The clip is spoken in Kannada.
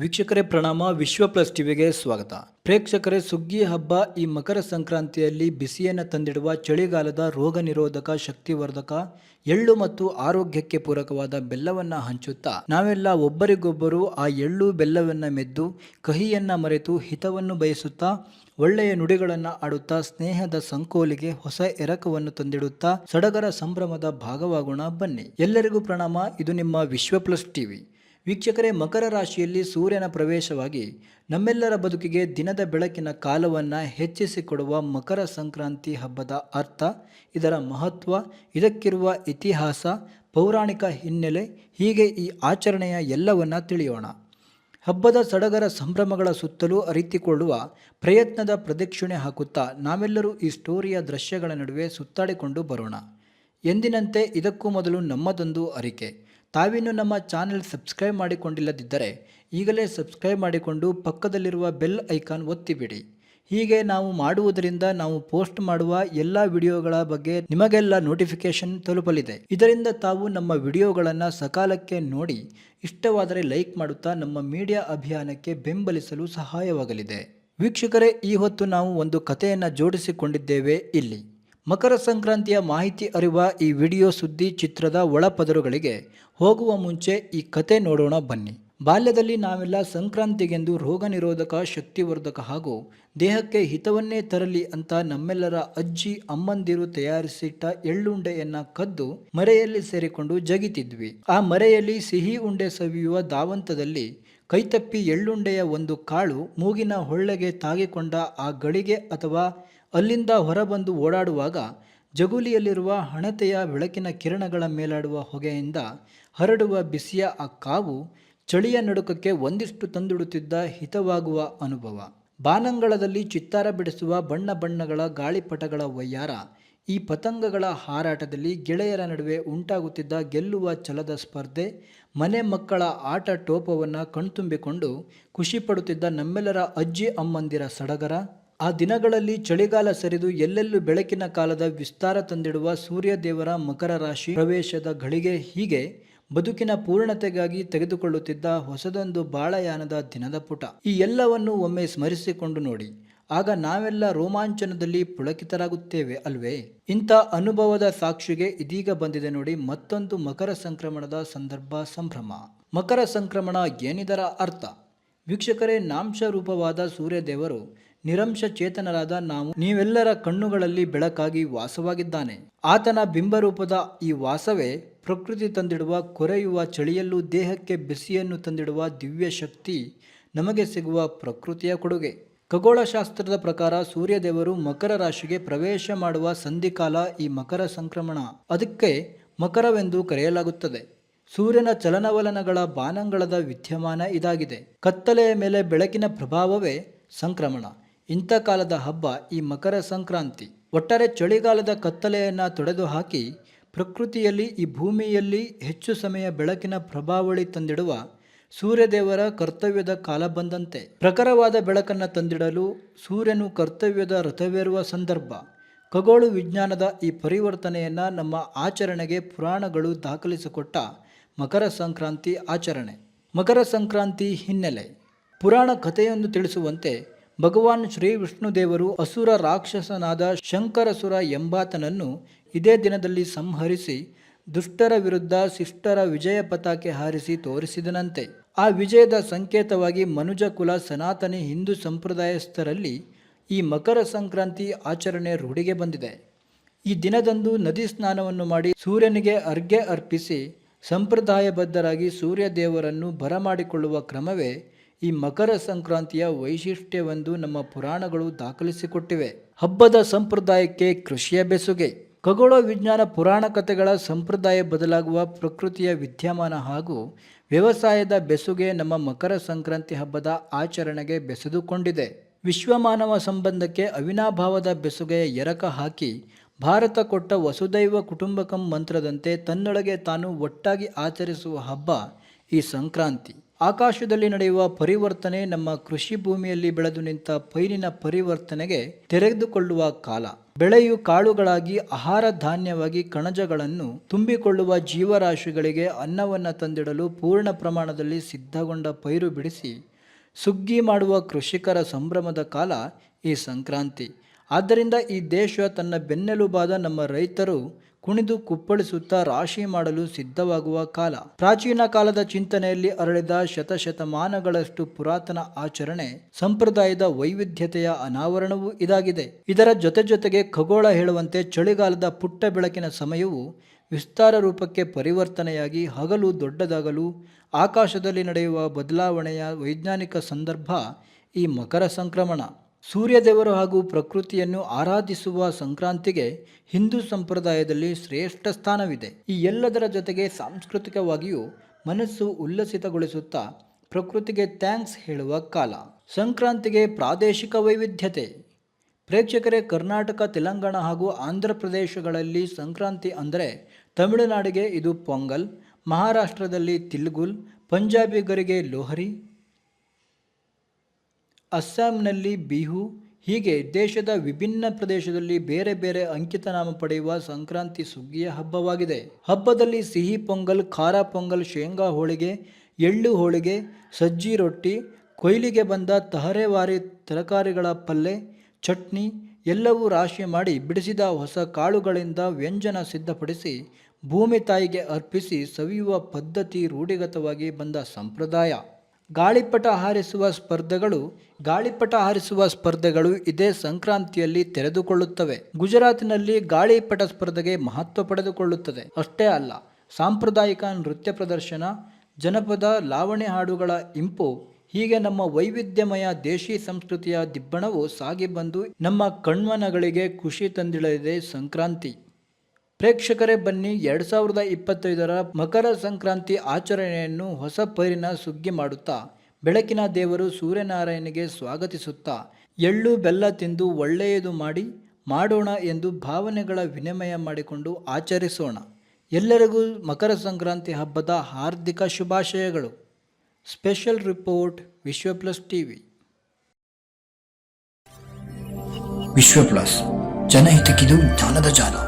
ವೀಕ್ಷಕರೇ ಪ್ರಣಾಮ, ವಿಶ್ವ ಪ್ಲಸ್ ಟಿವಿಗೆ ಸ್ವಾಗತ. ಪ್ರೇಕ್ಷಕರೇ, ಸುಗ್ಗಿ ಹಬ್ಬ ಈ ಮಕರ ಸಂಕ್ರಾಂತಿಯಲ್ಲಿ ಬಿಸಿಯನ್ನು ತಂದಿಡುವ ಚಳಿಗಾಲದ ರೋಗ ನಿರೋಧಕ, ಶಕ್ತಿವರ್ಧಕ, ಎಳ್ಳು ಮತ್ತು ಆರೋಗ್ಯಕ್ಕೆ ಪೂರಕವಾದ ಬೆಲ್ಲವನ್ನ ಹಂಚುತ್ತಾ, ನಾವೆಲ್ಲ ಒಬ್ಬರಿಗೊಬ್ಬರು ಆ ಎಳ್ಳು ಬೆಲ್ಲವನ್ನ ಮೆದ್ದು, ಕಹಿಯನ್ನ ಮರೆತು ಹಿತವನ್ನು ಬಯಸುತ್ತಾ, ಒಳ್ಳೆಯ ನುಡಿಗಳನ್ನು ಆಡುತ್ತಾ, ಸ್ನೇಹದ ಸಂಕೋಲಿಗೆ ಹೊಸ ಎರಕವನ್ನು ತಂದಿಡುತ್ತಾ, ಸಡಗರ ಸಂಭ್ರಮದ ಭಾಗವಾಗೋಣ ಬನ್ನಿ. ಎಲ್ಲರಿಗೂ ಪ್ರಣಾಮ, ಇದು ನಿಮ್ಮ ವಿಶ್ವ ಪ್ಲಸ್ ಟಿವಿ. ವೀಕ್ಷಕರೇ, ಮಕರ ರಾಶಿಯಲ್ಲಿ ಸೂರ್ಯನ ಪ್ರವೇಶವಾಗಿ ನಮ್ಮೆಲ್ಲರ ಬದುಕಿಗೆ ದಿನದ ಬೆಳಕಿನ ಕಾಲವನ್ನು ಹೆಚ್ಚಿಸಿಕೊಡುವ ಮಕರ ಸಂಕ್ರಾಂತಿ ಹಬ್ಬದ ಅರ್ಥ, ಇದರ ಮಹತ್ವ, ಇದಕ್ಕಿರುವ ಇತಿಹಾಸ, ಪೌರಾಣಿಕ ಹಿನ್ನೆಲೆ, ಹೀಗೆ ಈ ಆಚರಣೆಯ ಎಲ್ಲವನ್ನ ತಿಳಿಯೋಣ. ಹಬ್ಬದ ಸಡಗರ ಸಂಭ್ರಮಗಳ ಸುತ್ತಲೂ ಅರಿತಿಕೊಳ್ಳುವ ಪ್ರಯತ್ನದ ಪ್ರದಕ್ಷಿಣೆ ಹಾಕುತ್ತಾ ನಾವೆಲ್ಲರೂ ಈ ಸ್ಟೋರಿಯ ದೃಶ್ಯಗಳ ನಡುವೆ ಸುತ್ತಾಡಿಕೊಂಡು ಬರೋಣ. ಎಂದಿನಂತೆ ಇದಕ್ಕೂ ಮೊದಲು ನಮ್ಮದೊಂದು ಅರಿಕೆ. ತಾವಿನ್ನು ನಮ್ಮ ಚಾನೆಲ್ ಸಬ್ಸ್ಕ್ರೈಬ್ ಮಾಡಿಕೊಂಡಿಲ್ಲದಿದ್ದರೆ ಈಗಲೇ ಸಬ್ಸ್ಕ್ರೈಬ್ ಮಾಡಿಕೊಂಡು ಪಕ್ಕದಲ್ಲಿರುವ ಬೆಲ್ ಐಕಾನ್ ಒತ್ತಿಬಿಡಿ. ಹೀಗೆ ನಾವು ಮಾಡುವುದರಿಂದ ನಾವು ಪೋಸ್ಟ್ ಮಾಡುವ ಎಲ್ಲ ವಿಡಿಯೋಗಳ ಬಗ್ಗೆ ನಿಮಗೆಲ್ಲ ನೋಟಿಫಿಕೇಶನ್ ತಲುಪಲಿದೆ. ಇದರಿಂದ ತಾವು ನಮ್ಮ ವಿಡಿಯೋಗಳನ್ನು ಸಕಾಲಕ್ಕೆ ನೋಡಿ, ಇಷ್ಟವಾದರೆ ಲೈಕ್ ಮಾಡುತ್ತಾ ನಮ್ಮ ಮೀಡಿಯಾ ಅಭಿಯಾನಕ್ಕೆ ಬೆಂಬಲಿಸಲು ಸಹಾಯವಾಗಲಿದೆ. ವೀಕ್ಷಕರೇ, ಈ ಹೊತ್ತು ನಾವು ಒಂದು ಕಥೆಯನ್ನು ಜೋಡಿಸಿಕೊಂಡಿದ್ದೇವೆ ಇಲ್ಲಿ. ಮಕರ ಸಂಕ್ರಾಂತಿಯ ಮಾಹಿತಿ ಅರಿವ ಈ ವಿಡಿಯೋ ಸುದ್ದಿ ಚಿತ್ರದ ಒಳಪದರುಗಳಿಗೆ ಹೋಗುವ ಮುಂಚೆ ಈ ಕತೆ ನೋಡೋಣ ಬನ್ನಿ. ಬಾಲ್ಯದಲ್ಲಿ ನಾವೆಲ್ಲ ಸಂಕ್ರಾಂತಿಗೆಂದು ರೋಗ ನಿರೋಧಕ, ಶಕ್ತಿವರ್ಧಕ ಹಾಗೂ ದೇಹಕ್ಕೆ ಹಿತವನ್ನೇ ತರಲಿ ಅಂತ ನಮ್ಮೆಲ್ಲರ ಅಜ್ಜಿ, ಅಮ್ಮಂದಿರು ತಯಾರಿಸಿಟ್ಟ ಎಳ್ಳುಂಡೆಯನ್ನ ಕದ್ದು ಮರೆಯಲ್ಲಿ ಸೇರಿಕೊಂಡು ಜಗಿತಿದ್ವಿ. ಆ ಮರೆಯಲ್ಲಿ ಸಿಹಿ ಉಂಡೆ ಸವಿಯುವ ದಾವಂತದಲ್ಲಿ ಕೈತಪ್ಪಿ ಎಳ್ಳುಂಡೆಯ ಒಂದು ಕಾಳು ಮೂಗಿನ ಹೊಳ್ಳೆಗೆ ತಾಗಿಕೊಂಡ ಆ ಗಳಿಗೆ ಅಥವಾ ಅಲ್ಲಿಂದ ಹೊರಬಂದು ಓಡಾಡುವಾಗ ಜಗುಲಿಯಲ್ಲಿರುವ ಹಣತೆಯ ಬೆಳಕಿನ ಕಿರಣಗಳ ಮೇಲಾಡುವ ಹೊಗೆಯಿಂದ ಹರಡುವ ಬಿಸಿಯ ಆ ಕಾವು ಚಳಿಯ ನಡುಕಕ್ಕೆ ಒಂದಿಷ್ಟು ತಂದುಡುತ್ತಿದ್ದ ಹಿತವಾಗುವ ಅನುಭವ. ಬಾನಂಗಳದಲ್ಲಿ ಚಿತ್ತಾರ ಬಿಡಿಸುವ ಬಣ್ಣ ಬಣ್ಣಗಳ ಗಾಳಿಪಟಗಳ ವಯ್ಯಾರ ಈ ಪತಂಗಗಳ ಹಾರಾಟದಲ್ಲಿ ಗೆಳೆಯರ ನಡುವೆ ಉಂಟಾಗುತ್ತಿದ್ದ ಗೆಲ್ಲುವ ಛಲದ ಸ್ಪರ್ಧೆ, ಮನೆ ಮಕ್ಕಳ ಆಟ ಟೋಪವನ್ನು ಕಣ್ತುಂಬಿಕೊಂಡು ಖುಷಿಪಡುತ್ತಿದ್ದ ನಮ್ಮೆಲ್ಲರ ಅಜ್ಜಿ ಅಮ್ಮಂದಿರ ಸಡಗರ ಆ ದಿನಗಳಲ್ಲಿ ಚಳಿಗಾಲ ಸರಿದು ಎಲ್ಲೆಲ್ಲೂ ಬೆಳಕಿನ ಕಾಲದ ವಿಸ್ತಾರ ತಂದಿಡುವ ಸೂರ್ಯದೇವರ ಮಕರ ರಾಶಿ ಪ್ರವೇಶದ ಘಳಿಗೆ ಹೀಗೆ ಬದುಕಿನ ಪೂರ್ಣತೆಗಾಗಿ ತೆಗೆದುಕೊಳ್ಳುತ್ತಿದ್ದ ಹೊಸದೊಂದು ಬಾಳಯಾನದ ದಿನದ ಪುಟ. ಈ ಎಲ್ಲವನ್ನು ಒಮ್ಮೆ ಸ್ಮರಿಸಿಕೊಂಡು ನೋಡಿ. ಆಗ ನಾವೆಲ್ಲ ರೋಮಾಂಚನದಲ್ಲಿ ಪುಳಕಿತರಾಗುತ್ತೇವೆ ಅಲ್ವೇ? ಇಂಥ ಅನುಭವದ ಸಾಕ್ಷಿಗೆ ಇದೀಗ ಬಂದಿದೆ ನೋಡಿ ಮತ್ತೊಂದು ಮಕರ ಸಂಕ್ರಮಣದ ಸಂದರ್ಭ ಸಂಭ್ರಮ. ಮಕರ ಸಂಕ್ರಮಣ ಏನಿದರ ಅರ್ಥ? ವೀಕ್ಷಕರೇ ನಾಂಶ ರೂಪವಾದ ಸೂರ್ಯದೇವರು ನಿರಂಶ ಚೇತನರಾದ ನಾವು ನೀವೆಲ್ಲರ ಕಣ್ಣುಗಳಲ್ಲಿ ಬೆಳಕಾಗಿ ವಾಸವಾಗಿದ್ದಾನೆ. ಆತನ ಬಿಂಬರೂಪದ ಈ ವಾಸವೇ ಪ್ರಕೃತಿ ತಂದಿಡುವ ಕೊರೆಯುವ ಚಳಿಯಲ್ಲೂ ದೇಹಕ್ಕೆ ಬಿಸಿಯನ್ನು ತಂದಿಡುವ ದಿವ್ಯ ಶಕ್ತಿ ನಮಗೆ ಸಿಗುವ ಪ್ರಕೃತಿಯ ಕೊಡುಗೆ. ಖಗೋಳಶಾಸ್ತ್ರದ ಪ್ರಕಾರ ಸೂರ್ಯದೇವರು ಮಕರ ರಾಶಿಗೆ ಪ್ರವೇಶ ಮಾಡುವ ಸಂಧಿಕಾಲ ಈ ಮಕರ ಸಂಕ್ರಮಣ. ಅದಕ್ಕೆ ಮಕರವೆಂದು ಕರೆಯಲಾಗುತ್ತದೆ. ಸೂರ್ಯನ ಚಲನವಲನಗಳ ಬಾನಂಗಳದ ವಿದ್ಯಮಾನ ಇದಾಗಿದೆ. ಕತ್ತಲೆಯ ಮೇಲೆ ಬೆಳಕಿನ ಪ್ರಭಾವವೇ ಸಂಕ್ರಮಣ. ಇಂಥ ಕಾಲದ ಹಬ್ಬ ಈ ಮಕರ ಸಂಕ್ರಾಂತಿ. ಒಟ್ಟಾರೆ ಚಳಿಗಾಲದ ಕತ್ತಲೆಯನ್ನು ತೊಡೆದು ಹಾಕಿ ಪ್ರಕೃತಿಯಲ್ಲಿ ಈ ಭೂಮಿಯಲ್ಲಿ ಹೆಚ್ಚು ಸಮಯ ಬೆಳಕಿನ ಪ್ರಭಾವಳಿ ತಂದಿಡುವ ಸೂರ್ಯದೇವರ ಕರ್ತವ್ಯದ ಕಾಲ ಬಂದಂತೆ. ಪ್ರಖರವಾದ ಬೆಳಕನ್ನು ತಂದಿಡಲು ಸೂರ್ಯನು ಕರ್ತವ್ಯದ ರಥವೇರುವ ಸಂದರ್ಭ. ಖಗೋಳ ವಿಜ್ಞಾನದ ಈ ಪರಿವರ್ತನೆಯನ್ನು ನಮ್ಮ ಆಚರಣೆಗೆ ಪುರಾಣಗಳು ದಾಖಲಿಸಿಕೊಟ್ಟ ಮಕರ ಸಂಕ್ರಾಂತಿ ಆಚರಣೆ. ಮಕರ ಸಂಕ್ರಾಂತಿ ಹಿನ್ನೆಲೆ. ಪುರಾಣ ಕಥೆಯೊಂದು ತಿಳಿಸುವಂತೆ ಭಗವಾನ್ ಶ್ರೀ ವಿಷ್ಣುದೇವರು ಅಸುರ ರಾಕ್ಷಸನಾದ ಶಂಕರಸುರ ಎಂಬಾತನನ್ನು ಇದೇ ದಿನದಲ್ಲಿ ಸಂಹರಿಸಿ ದುಷ್ಟರ ವಿರುದ್ಧ ಶಿಷ್ಟರ ವಿಜಯ ಪತಾಕೆ ಹಾರಿಸಿ ತೋರಿಸಿದನಂತೆ. ಆ ವಿಜಯದ ಸಂಕೇತವಾಗಿ ಮನುಜ ಕುಲ ಸನಾತನಿ ಹಿಂದೂ ಸಂಪ್ರದಾಯಸ್ಥರಲ್ಲಿ ಈ ಮಕರ ಸಂಕ್ರಾಂತಿ ಆಚರಣೆ ರೂಢಿಗೆ ಬಂದಿದೆ. ಈ ದಿನದಂದು ನದಿ ಸ್ನಾನವನ್ನು ಮಾಡಿ ಸೂರ್ಯನಿಗೆ ಅರ್ಘ್ಯ ಅರ್ಪಿಸಿ ಸಂಪ್ರದಾಯಬದ್ಧರಾಗಿ ಸೂರ್ಯ ದೇವರನ್ನು ಬರಮಾಡಿಕೊಳ್ಳುವ ಕ್ರಮವೇ ಈ ಮಕರ ಸಂಕ್ರಾಂತಿಯ ವೈಶಿಷ್ಟ್ಯವೆಂದು ನಮ್ಮ ಪುರಾಣಗಳು ದಾಖಲಿಸಿಕೊಟ್ಟಿವೆ. ಹಬ್ಬದ ಸಂಪ್ರದಾಯಕ್ಕೆ ಕೃಷಿಯ ಬೆಸುಗೆ. ಖಗೋಳ ವಿಜ್ಞಾನ ಪುರಾಣ ಕಥೆಗಳ ಸಂಪ್ರದಾಯ ಬದಲಾಗುವ ಪ್ರಕೃತಿಯ ವಿದ್ಯಮಾನ ಹಾಗೂ ವ್ಯವಸಾಯದ ಬೆಸುಗೆ ನಮ್ಮ ಮಕರ ಸಂಕ್ರಾಂತಿ ಹಬ್ಬದ ಆಚರಣೆಗೆ ಬೆಸೆದುಕೊಂಡಿದೆ. ವಿಶ್ವಮಾನವ ಸಂಬಂಧಕ್ಕೆ ಅವಿನಾಭಾವದ ಬೆಸುಗೆ ಎರಕ ಹಾಕಿ ಭಾರತ ಕೊಟ್ಟ ವಸುದೈವ ಕುಟುಂಬಕಂ ಮಂತ್ರದಂತೆ ತನ್ನೊಳಗೆ ತಾನು ಒಟ್ಟಾಗಿ ಆಚರಿಸುವ ಹಬ್ಬ ಈ ಸಂಕ್ರಾಂತಿ. ಆಕಾಶದಲ್ಲಿ ನಡೆಯುವ ಪರಿವರ್ತನೆ ನಮ್ಮ ಕೃಷಿ ಭೂಮಿಯಲ್ಲಿ ಬೆಳೆದು ನಿಂತ ಪೈರಿನ ಪರಿವರ್ತನೆಗೆ ತೆರೆದುಕೊಳ್ಳುವ ಕಾಲ. ಬೆಳೆಯು ಕಾಳುಗಳಾಗಿ ಆಹಾರ ಧಾನ್ಯವಾಗಿ ಕಣಜಗಳನ್ನು ತುಂಬಿಕೊಳ್ಳುವ ಜೀವರಾಶಿಗಳಿಗೆ ಅನ್ನವನ್ನು ತಂದಿಡಲು ಪೂರ್ಣ ಪ್ರಮಾಣದಲ್ಲಿ ಸಿದ್ಧಗೊಂಡ ಪೈರು ಬಿಡಿಸಿ ಸುಗ್ಗಿ ಮಾಡುವ ಕೃಷಿಕರ ಸಂಭ್ರಮದ ಕಾಲ ಈ ಸಂಕ್ರಾಂತಿ. ಆದ್ದರಿಂದ ಈ ದೇಶ ತನ್ನ ಬೆನ್ನೆಲುಬಾದ ನಮ್ಮ ರೈತರು ಕುಣಿದು ಕುಪ್ಪಳಿಸುತ್ತಾ ರಾಶಿ ಮಾಡಲು ಸಿದ್ಧವಾಗುವ ಕಾಲ. ಪ್ರಾಚೀನ ಕಾಲದ ಚಿಂತನೆಯಲ್ಲಿ ಅರಳಿದ ಶತಶತಮಾನಗಳಷ್ಟು ಪುರಾತನ ಆಚರಣೆ, ಸಂಪ್ರದಾಯದ ವೈವಿಧ್ಯತೆಯ ಅನಾವರಣವೂ ಇದಾಗಿದೆ. ಇದರ ಜೊತೆ ಜೊತೆಗೆ ಖಗೋಳ ಹೇಳುವಂತೆ ಚಳಿಗಾಲದ ಪುಟ್ಟ ಬೆಳಕಿನ ಸಮಯವು ವಿಸ್ತಾರ ರೂಪಕ್ಕೆ ಪರಿವರ್ತನೆಯಾಗಿ ಹಗಲು ದೊಡ್ಡದಾಗಲು, ಆಕಾಶದಲ್ಲಿ ನಡೆಯುವ ಬದಲಾವಣೆಯ ವೈಜ್ಞಾನಿಕ ಸಂದರ್ಭ ಈ ಮಕರ ಸಂಕ್ರಮಣ. ಸೂರ್ಯದೇವರು ಹಾಗೂ ಪ್ರಕೃತಿಯನ್ನು ಆರಾಧಿಸುವ ಸಂಕ್ರಾಂತಿಗೆ ಹಿಂದೂ ಸಂಪ್ರದಾಯದಲ್ಲಿ ಶ್ರೇಷ್ಠ ಸ್ಥಾನವಿದೆ. ಈ ಎಲ್ಲದರ ಜೊತೆಗೆ ಸಾಂಸ್ಕೃತಿಕವಾಗಿಯೂ ಮನಸ್ಸು ಉಲ್ಲಸಿತಗೊಳಿಸುತ್ತಾ ಪ್ರಕೃತಿಗೆ ಥ್ಯಾಂಕ್ಸ್ ಹೇಳುವ ಕಾಲ. ಸಂಕ್ರಾಂತಿಗೆ ಪ್ರಾದೇಶಿಕ ವೈವಿಧ್ಯತೆ. ಪ್ರೇಕ್ಷಕರೇ, ಕರ್ನಾಟಕ, ತೆಲಂಗಾಣ ಹಾಗೂ ಆಂಧ್ರ ಪ್ರದೇಶಗಳಲ್ಲಿ ಸಂಕ್ರಾಂತಿ ಅಂದರೆ ತಮಿಳುನಾಡಿಗೆ ಇದು ಪೊಂಗಲ್, ಮಹಾರಾಷ್ಟ್ರದಲ್ಲಿ ತಿಲ್ಗುಲ್, ಪಂಜಾಬಿಗರಿಗೆ ಲೋಹರಿ ಅಸ್ಸಾಂನಲ್ಲಿ ಬಿಹು, ಹೀಗೆ ದೇಶದ ವಿಭಿನ್ನ ಪ್ರದೇಶದಲ್ಲಿ ಬೇರೆ ಬೇರೆ ಅಂಕಿತನಾಮ ಪಡೆಯುವ ಸಂಕ್ರಾಂತಿ ಸುಗ್ಗಿಯ ಹಬ್ಬವಾಗಿದೆ. ಹಬ್ಬದಲ್ಲಿ ಸಿಹಿ ಪೊಂಗಲ್, ಖಾರ ಪೊಂಗಲ್, ಶೇಂಗಾ ಹೋಳಿಗೆ, ಎಳ್ಳು ಹೋಳಿಗೆ, ಸಜ್ಜಿ ರೊಟ್ಟಿ, ಕೊಯ್ಲಿಗೆ ಬಂದ ತಹರೆವಾರಿ ತರಕಾರಿಗಳ ಪಲ್ಲೆ, ಚಟ್ನಿ ಎಲ್ಲವೂ ರಾಶಿ ಮಾಡಿ ಬಿಡಿಸಿದ ಹೊಸ ಕಾಳುಗಳಿಂದ ವ್ಯಂಜನ ಸಿದ್ಧಪಡಿಸಿ ಭೂಮಿ ತಾಯಿಗೆ ಅರ್ಪಿಸಿ ಸವಿಯುವ ಪದ್ಧತಿ ರೂಢಿಗತವಾಗಿ ಬಂದ ಸಂಪ್ರದಾಯ. ಗಾಳಿಪಟ ಹಾರಿಸುವ ಸ್ಪರ್ಧೆಗಳು, ಗಾಳಿಪಟ ಹಾರಿಸುವ ಸ್ಪರ್ಧೆಗಳು ಇದೇ ಸಂಕ್ರಾಂತಿಯಲ್ಲಿ ತೆರೆದುಕೊಳ್ಳುತ್ತವೆ. ಗುಜರಾತಿನಲ್ಲಿ ಗಾಳಿಪಟ ಸ್ಪರ್ಧೆಗೆ ಮಹತ್ವ ಪಡೆದುಕೊಳ್ಳುತ್ತದೆ. ಅಷ್ಟೇ ಅಲ್ಲ, ಸಾಂಪ್ರದಾಯಿಕ ನೃತ್ಯ ಪ್ರದರ್ಶನ, ಜನಪದ ಲಾವಣಿ ಹಾಡುಗಳ ಇಂಪು, ಹೀಗೆ ನಮ್ಮ ವೈವಿಧ್ಯಮಯ ದೇಶಿ ಸಂಸ್ಕೃತಿಯ ದಿಬ್ಬಣವು ಸಾಗಿ ಬಂದು ನಮ್ಮ ಕಣ್ಮನಗಳಿಗೆ ಖುಷಿ ತಂದಿಳಲಿದೆ ಸಂಕ್ರಾಂತಿ. ಪ್ರೇಕ್ಷಕರೇ ಬನ್ನಿ. ಎರಡು ಸಾವಿರದ ಇಪ್ಪತ್ತೈದರ ಮಕರ ಸಂಕ್ರಾಂತಿ ಆಚರಣೆಯನ್ನು ಹೊಸ ಪೈರಿನ ಸುಗ್ಗಿ ಮಾಡುತ್ತಾ, ಬೆಳಕಿನ ದೇವರು ಸೂರ್ಯನಾರಾಯಣಿಗೆ ಸ್ವಾಗತಿಸುತ್ತಾ, ಎಳ್ಳು ಬೆಲ್ಲ ತಿಂದು ಒಳ್ಳೆಯದು ಮಾಡಿ, ಮಾಡೋಣ ಎಂದು ಭಾವನೆಗಳ ವಿನಿಮಯ ಮಾಡಿಕೊಂಡು ಆಚರಿಸೋಣ. ಎಲ್ಲರಿಗೂ ಮಕರ ಸಂಕ್ರಾಂತಿ ಹಬ್ಬದ ಹಾರ್ದಿಕ ಶುಭಾಶಯಗಳು. Special report Vishwa plus TV. Vishwa plus, ಜನಹಿತಕ್ಕಿದು ಜ್ಞಾನದ ಜಾಲ.